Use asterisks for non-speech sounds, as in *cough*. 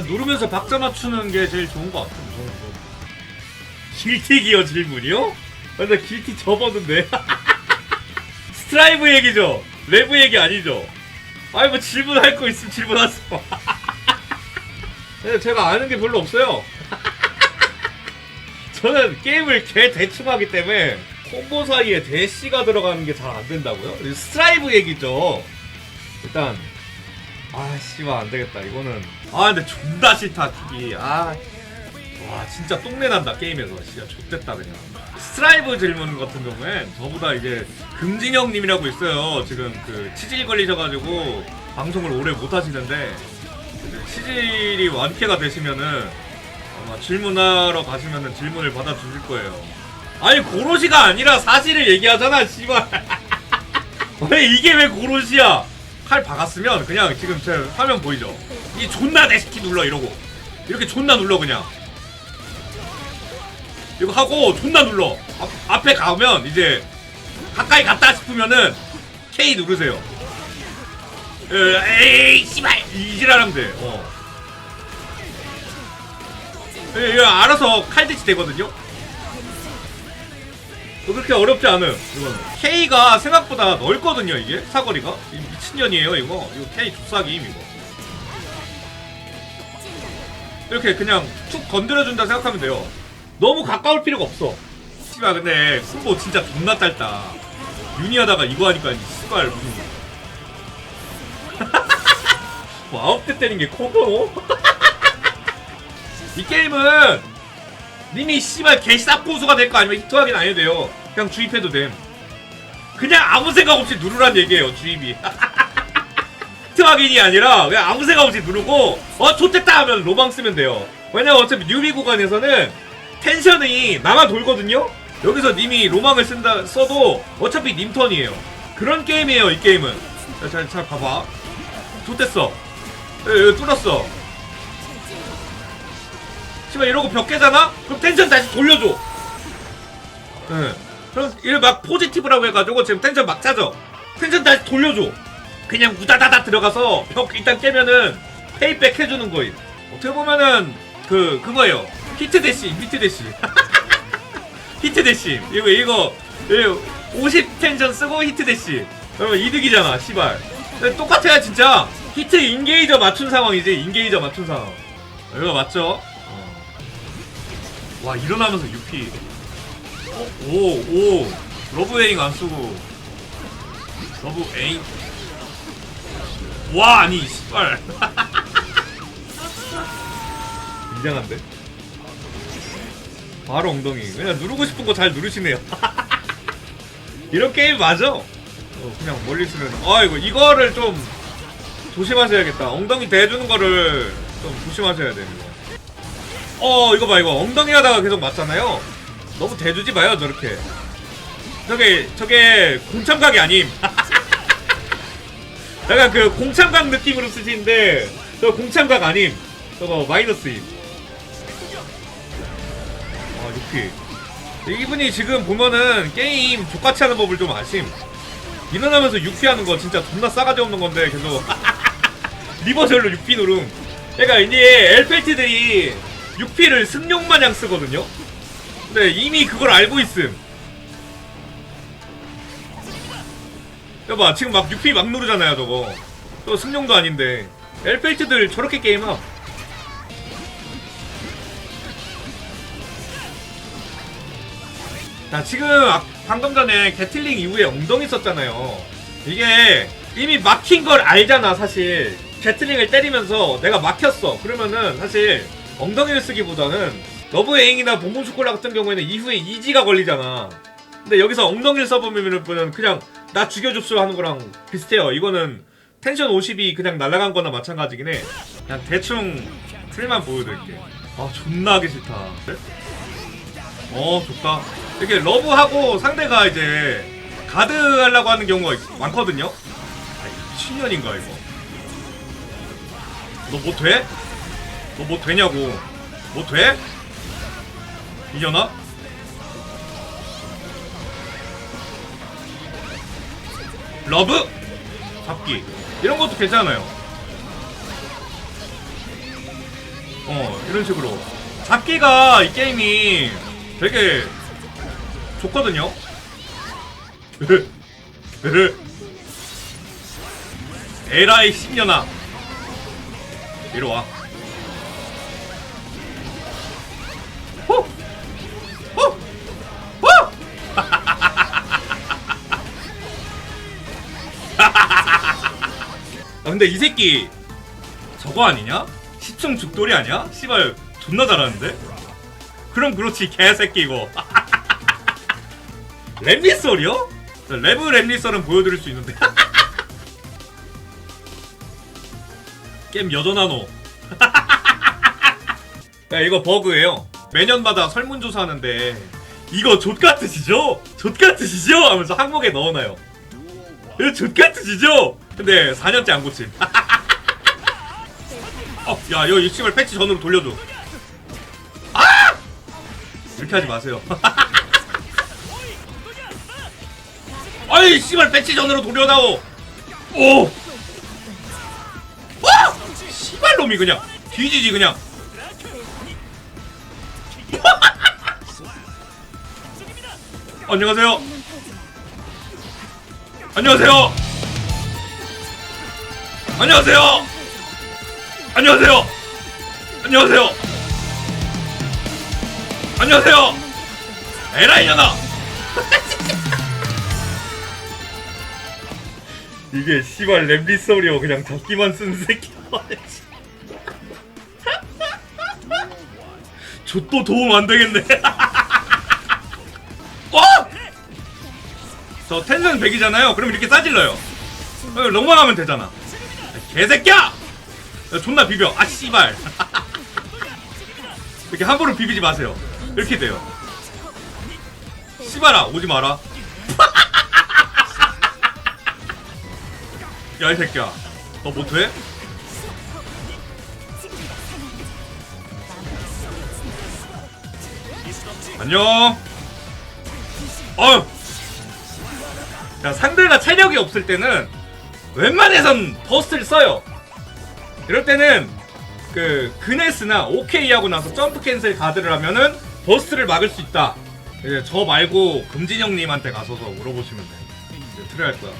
누르면서 박자 맞추는 게 제일 좋은 것 같아. 저는 뭐. 길티 기어 질문이요? 아, 나 길티 접었는데. *laughs* 스트라이브 얘기죠. 레브 얘기 아니죠. 아니 뭐 질문할 거 있으면 질문하세요. 근데 *laughs* 제가 아는 게 별로 없어요. *laughs* 저는 게임을 개 대충 하기 때문에 콤보 사이에 대시가 들어가는 게 잘 안 된다고요? 스트라이브 얘기죠. 일단 아 씨발 안 되겠다. 이거는. 아 근데 존나 싫다 기기. 아와 진짜 똥내 난다 게임에서. 진짜 좆됐다 그냥. 스트라이브 질문 같은 경우엔 저보다 이제 금진영님이라고 있어요. 지금 그 치질 걸리셔가지고 방송을 오래 못 하시는데 치질이 완쾌가 되시면은 아마 질문하러 가시면은 질문을 받아 주실 거예요. 아니 고로시가 아니라 사실을 얘기하잖아 씨발. *laughs* 왜 이게 왜 고로시야 칼 박았으면 그냥 지금 제 화면 보이죠? 이 존나 내시키 눌러 이러고. 이렇게 존나 눌러 그냥. 이거 하고 존나 눌러. 앞, 앞에 가면 이제 가까이 갔다 싶으면은 K 누르세요. 으, 에이 씨발. 이지랄하면 돼. 어. 예, 이거 알아서 칼대치 되거든요 그렇게 어렵지 않음 이거는. K가 생각보다 넓거든요 이게. 사거리가. 이 미친년이에요 이거. 이거 K 조사김 이거. 이렇게 그냥 툭 건드려준다 생각하면 돼요. 너무 가까울 필요가 없어. 씨발 근데 승보 진짜 존나 짧다 유니하다가 이거 하니까 이 씨발 무슨. *laughs* 뭐 아홉 대 때린 게 커보 *laughs* 이 게임은 님이 씨발 개쌉 고수가 될 거 아니면 히트하긴 안 해도 돼요. 그냥 주입해도 됨. 그냥 아무 생각 없이 누르란 얘기예요, 주입이. *laughs* 히트하긴이 아니라 그냥 아무 생각 없이 누르고 어 좋댔다 하면 로망 쓰면 돼요. 왜냐면 어차피 뉴비 구간에서는 텐션이 나만 돌거든요. 여기서 님이 로망을 쓴다 써도 어차피 님 턴이에요. 그런 게임이에요, 이 게임은. 자, 잘, 잘 봐봐. 좋댔어. 예, 예, 뚫었어. 씨발 이러고 벽 깨잖아? 그럼 텐션 다시 돌려줘. 예. 그럼 이를 막 포지티브라고 해가지고 지금 텐션 막 차죠. 텐션 다시 돌려줘. 그냥 우다다다 들어가서 벽 일단 깨면은 페이백 해주는 거임. 어떻게 보면은 그 그거예요. 히트 대시, 히트 대시. *laughs* 히트 대시. 이거 이거 이거 50 텐션 쓰고 히트 대시. 그러면 이득이잖아, 씨발. 똑같아요, 진짜. 히트 인게이저 맞춘 상황이지, 인게이저 맞춘 상황. 이거 맞죠? 어. 와 일어나면서 6피 어? 오, 오. 러브 에잉 안 쓰고. 러브 에잉. 와 아니 씨발. *laughs* 굉장한데? 바로 엉덩이. 그냥 누르고 싶은 거 잘 누르시네요. *laughs* 이런 게임 맞아? 어, 그냥 멀리 쓰면. 아이고 이거를 좀 조심하셔야겠다. 엉덩이 대주는 거를 좀 조심하셔야 됩니다 어 이거 봐 이거. 엉덩이 하다가 계속 맞잖아요 너무 대주지 마요 저렇게. 저게 저게 공참각이 아님. *laughs* 약간 그 공참각 느낌으로 쓰시는데 저 공참각 아님. 저거 마이너스임. 아 6피. 이분이 지금 보면은 게임 족같이 하는 법을 좀 아심. 일어나면서 6피 하는 거 진짜 존나 싸가지 없는 건데 계속. *laughs* 리버셜로 6피 누름. 그러니까 이제 엘펠트들이 6피를 승용 마냥 쓰거든요. 근데 이미 그걸 알고 있음. 여봐 지금 막 6피 막 누르잖아요 저거. 저 승용도 아닌데 엘펠트들 저렇게 게임함. 자 지금 아- 방금 전에 게틀링 이후에 엉덩이 썼잖아요. 이게 이미 막힌 걸 알잖아 사실. 게틀링을 때리면서 내가 막혔어. 그러면은 사실 엉덩이를 쓰기보다는 러브 에잉이나 봉봉 초콜라 같은 경우에는 이후에 이지가 걸리잖아. 근데 여기서 엉덩이를 써보면은 그냥 나 죽여줍쇼 하는 거랑 비슷해요. 이거는 텐션 50이 그냥 날아간 거나 마찬가지긴 해. 그냥 대충 틀만 보여드릴게. 아 존나 하기 싫다. 어 좋다. 이렇게 러브하고 상대가 이제 가드 하려고 하는 경우가 있- 많거든요. 아, 미친년인가 이거. 너 뭐 돼? 너 뭐 되냐고. 뭐 돼? 이겨나? 러브? 잡기. 이런 것도 괜찮아요. 어 이런 식으로 잡기가 이 게임이 되게 좋거든요 *laughs* 에라이 10년아 이리 와 근데 이 새끼 저거 아니냐? 시청 죽돌이 아니야? 씨발 존나 잘하는데? 그럼 그렇지 개새끼 이거 *laughs* 랩리썰이요? 레브 랩리썰은 보여드릴 수 있는데 *laughs* 게임 여전하노 *laughs* 야 이거 버그예요 매년마다 설문조사 하는데 이거 족같으시죠? 족같으시죠? 하면서 항목에 넣어놔요 이거 족같으시죠? 근데 4년째 안 고침 *laughs* 어, 야, 이 씨발 패치 전으로 돌려줘. 아! 이렇게 하지 마세요. *laughs* 아이, 씨발 패치 전으로 돌려다오. 오! 와! 씨발 놈이 그냥 뒤지지 그냥. *laughs* 안녕하세요. 안녕하세요. 안녕하세요. 안녕하세요. 안녕하세요. 안녕하세요. 에라이 년아. *laughs* 이게 씨발 램비 소리요 그냥 잡기만 쓰는 새끼. *laughs* 저또 도움 안 되겠네. *laughs* 어? 저 텐션 100이잖아요. 그럼 이렇게 싸질러요. 어, 롱망하면 되잖아. 개새끼야! 야, 존나 비벼. 아 씨발. *laughs* 이렇게 함부로 비비지 마세요. 이렇게 돼요. 씨발아 오지 마라. *laughs* 야 이 새끼야. 너 못해? 안녕. 어휴. 야 상대가 체력이 없을 때는 웬만해선 버스트를 써요. 이럴 때는 그 그네스나 오케이 하고 나서 점프 캔슬 가드를 하면은 버스트를 막을 수 있다. 이제 저 말고 금진형님한테 가서서 물어보시면 돼. 이제 트레 할 거야.